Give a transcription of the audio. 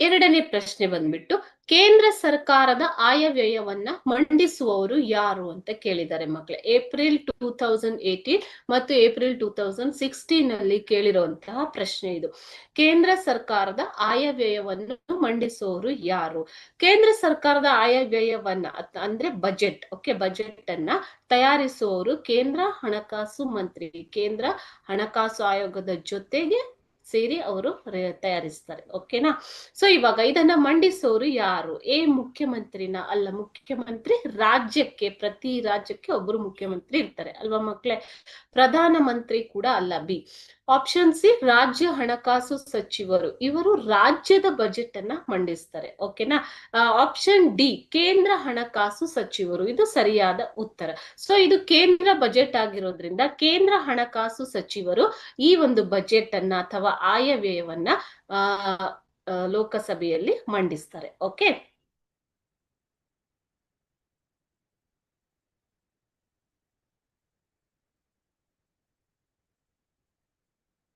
ಎರಡನೇ ಪ್ರಶ್ನೆ ಬಂದ್ಬಿಟ್ಟು, ಕೇಂದ್ರ ಸರ್ಕಾರದ ಆಯವ್ಯಯವನ್ನ ಮಂಡಿಸುವವರು ಯಾರು ಅಂತ ಕೇಳಿದ್ದಾರೆ ಮಕ್ಳು. ಏಪ್ರಿಲ್ ಟೂ ತೌಸಂಡ್ ಏಟೀನ್ ಮತ್ತು ಏಪ್ರಿಲ್ ಟೂ ತೌಸಂಡ್ ಸಿಕ್ಸ್ಟೀನ್ ಅಲ್ಲಿ ಕೇಳಿರುವಂತಹ ಪ್ರಶ್ನೆ ಇದು. ಕೇಂದ್ರ ಸರ್ಕಾರದ ಆಯವ್ಯಯವನ್ನು ಮಂಡಿಸುವವರು ಯಾರು? ಕೇಂದ್ರ ಸರ್ಕಾರದ ಆಯವ್ಯಯವನ್ನ ಅಂದ್ರೆ ಬಜೆಟ್ ಓಕೆ ಬಜೆಟ್ ಅನ್ನ ತಯಾರಿಸುವವರು ಕೇಂದ್ರ ಹಣಕಾಸು ಮಂತ್ರಿ, ಕೇಂದ್ರ ಹಣಕಾಸು ಆಯೋಗದ ಜೊತೆಗೆ ಸೇರಿ ಅವರು ತಯಾರಿಸ್ತಾರೆ ಓಕೆನಾ ಸೊ ಇವಾಗ ಇದನ್ನ ಮಂಡಿಸೋರು ಯಾರು? ಏ ಮುಖ್ಯಮಂತ್ರಿನ ಅಲ್ಲ, ಮುಖ್ಯಮಂತ್ರಿ ರಾಜ್ಯಕ್ಕೆ, ಪ್ರತಿ ರಾಜ್ಯಕ್ಕೆ ಒಬ್ಬರು ಮುಖ್ಯಮಂತ್ರಿ ಇರ್ತಾರೆ, ಅಲ್ವಾ ಮಕ್ಳೇ? ಪ್ರಧಾನ ಮಂತ್ರಿ ಕೂಡ ಅಲ್ಲ, ಬಿ. ಆಪ್ಷನ್ ಸಿ ರಾಜ್ಯ ಹಣಕಾಸು ಸಚಿವರು ಇವರು ರಾಜ್ಯದ ಬಜೆಟ್ ಅನ್ನ ಮಂಡಿಸ್ತಾರೆ ಓಕೆನಾ ಆಪ್ಷನ್ ಡಿ ಕೇಂದ್ರ ಹಣಕಾಸು ಸಚಿವರು ಇದು ಸರಿಯಾದ ಉತ್ತರ. ಸೊ ಇದು ಕೇಂದ್ರ ಬಜೆಟ್ ಆಗಿರೋದ್ರಿಂದ ಕೇಂದ್ರ ಹಣಕಾಸು ಸಚಿವರು ಈ ಒಂದು ಬಜೆಟ್ ಅನ್ನ ಅಥವಾ ಆಯವ್ಯಯವನ್ನ ಲೋಕಸಭೆಯಲ್ಲಿ ಮಂಡಿಸ್ತಾರೆ ಓಕೆ